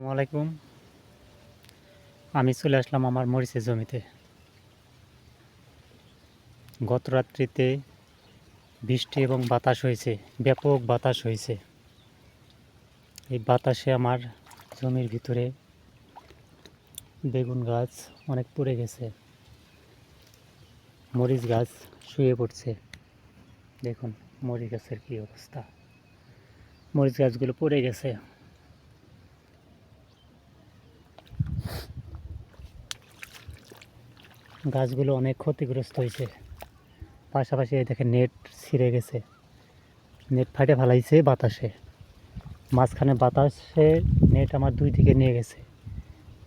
আসসালামাইকুম আমি চলে আসলাম আমার মরিচের জমিতে। গত রাত্রিতে বৃষ্টি এবং বাতাস হয়েছে, ব্যাপক বাতাস হয়েছে। এই বাতাসে আমার জমির ভিতরে বেগুন গাছ অনেক পড়ে গেছে। মরিচ গাছ শুয়ে পড়ছে। দেখুন মরিচ গাছের কী অবস্থা। মরিচ গাছগুলো পড়ে গেছে। গাছগুলো অনেক ক্ষতিগ্রস্ত হয়েছে। পাশাপাশি এই দেখেন নেট ছিঁড়ে গেছে। নেট ফাটে ফেলাইছে বাতাসে। মাঝখানে বাতাসে নেট আমার দুই দিকে নিয়ে গেছে।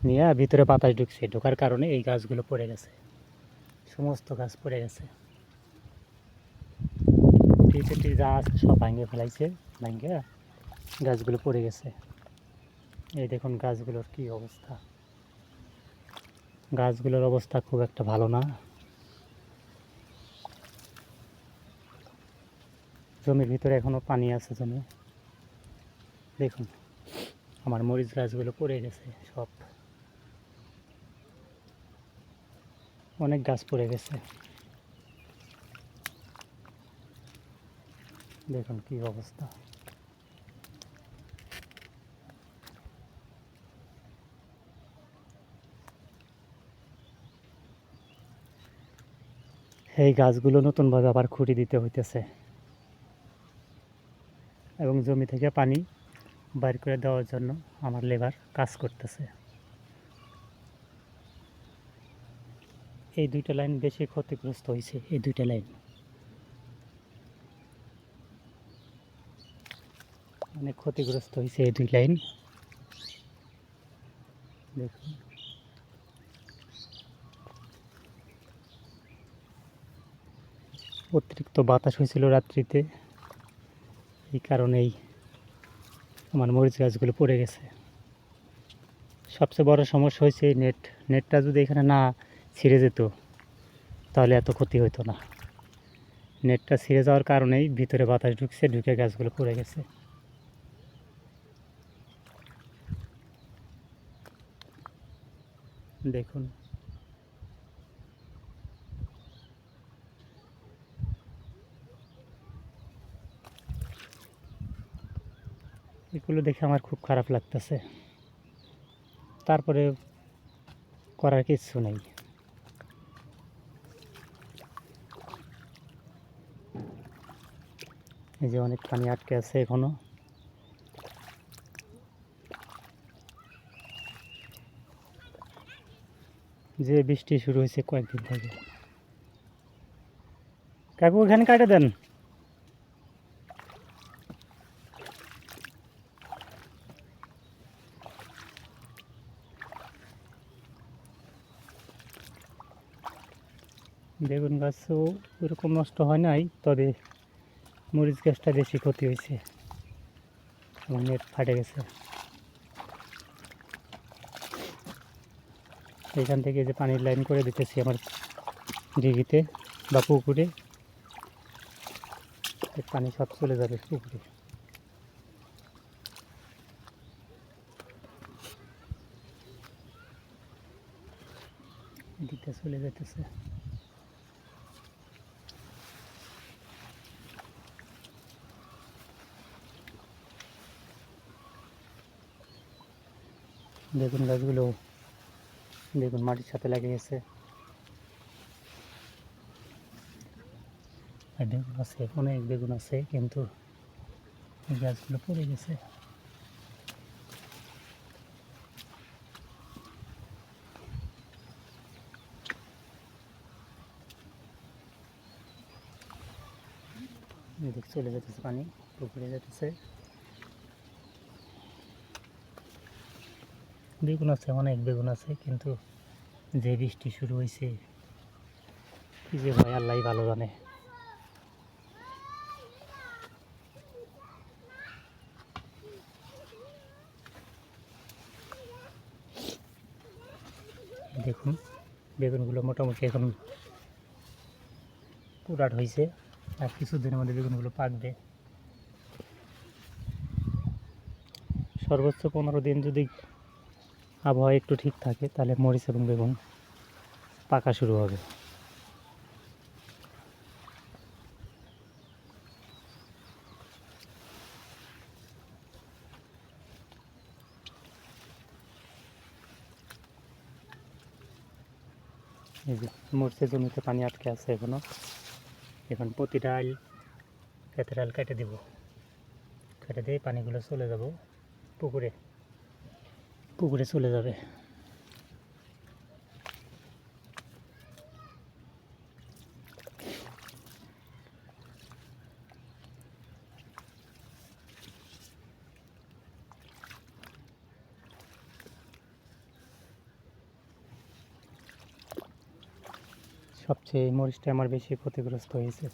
নিয়ে ভিতরে বাতাস ঢুকছে। ঢোকার কারণে এই গাছগুলো পড়ে গেছে। সমস্ত গাছ পড়ে গেছে। টিটি যা আছে সব ভাঙে ফেলাইছে ভাঙে গাছগুলো পড়ে গেছে। এই দেখুন গাছগুলোর কি অবস্থা। গাছগুলোর অবস্থা খুব একটা ভালো না। জমির ভিতরে এখনও পানি আছে জমি। দেখুন, আমার মরিচ গাছগুলো পড়ে গেছে সব। অনেক গাছ পড়ে গেছে। দেখুন কি অবস্থা। এই গাছগুলো নতুনভাবে আবার খুঁটি দিতে হইতেছে। এবং জমি থেকে পানি বাইর করে দেওয়ার জন্য আমার লেবার কাজ করতেছে। এই দুইটা লাইন বেশি ক্ষতিগ্রস্ত হয়েছে এই দুইটা লাইন। অনেক ক্ষতিগ্রস্ত হয়েছে এই দুই লাইন। দেখুন। অতিরিক্ত বাতাস হয়েছিল রাত্রিতে। এই কারণেই আমার মরিচ গাছগুলো পড়ে গেছে। সবচেয়ে বড় সমস্যা হয়েছে এই নেট। নেটটা যদি এখানে না ছিঁড়ে যেত, তাহলে এত ক্ষতি হতো না। নেটটা ছিঁড়ে যাওয়ার কারণেই ভিতরে বাতাস ঢুকছে, ঢুকে গাছগুলো পড়ে গেছে। দেখুন এগুলো দেখে আমার খুব খারাপ লাগতেছে। তারপরে করার কিচ্ছু নেই। এই যে অনেক পানি আটকে আছে এখনও। যে বৃষ্টি শুরু হয়েছে কয়েকদিন থেকে। কাকু এখানে কাটে দেন। বেগুন গাছও ওরকম নষ্ট হয় নাই, তবে মরিচ গাছটা বেশি ক্ষতি হয়েছে। এবং নেট ফাটে গেছে। এখান থেকে যে পানির লাইন করে দিতেছি আমার ডিগিতে বা পুকুরে পানি সব চলে যাবে পুকুরে। চলে যেতেছে বেগুন গাছগুলো বেগুন মাটির সাথে লেগে গেছে আর বেগুন আছে অনেক বেগুন আছে কিন্তু এই গাছগুলো পড়ে গেছে এদিক চলে যেতেছে পানি পুকুরে যেতেছে বেগুন আছে, অনেক বেগুন আছে, কিন্তু যে বৃষ্টি শুরু হয়েছে কি যে ভাই আল্লাহ ভালো জানে। দেখুন, বেগুনগুলো মোটামুটি এখন পুরাট হয়েছে আর কিছুদিনের মধ্যে বেগুনগুলো পাকবে। সর্বোচ্চ পনেরো দিন যদি আবহাওয়া একটু ঠিক থাকে, তাহলে মরিচ এবং বেগুন পাকা শুরু হবে। এই মরিচের জমিতে পানি আটকে আছে এখনও। এখন প্রতিটা আল ক্ষেতের আল কেটে দিব। কেটে দিয়ে পানিগুলো চলে যাব পুকুরে। পুকুরে চলে যাবে। সবচেয়ে মরিচটা আমার বেশি ক্ষতিগ্রস্ত হয়েছে।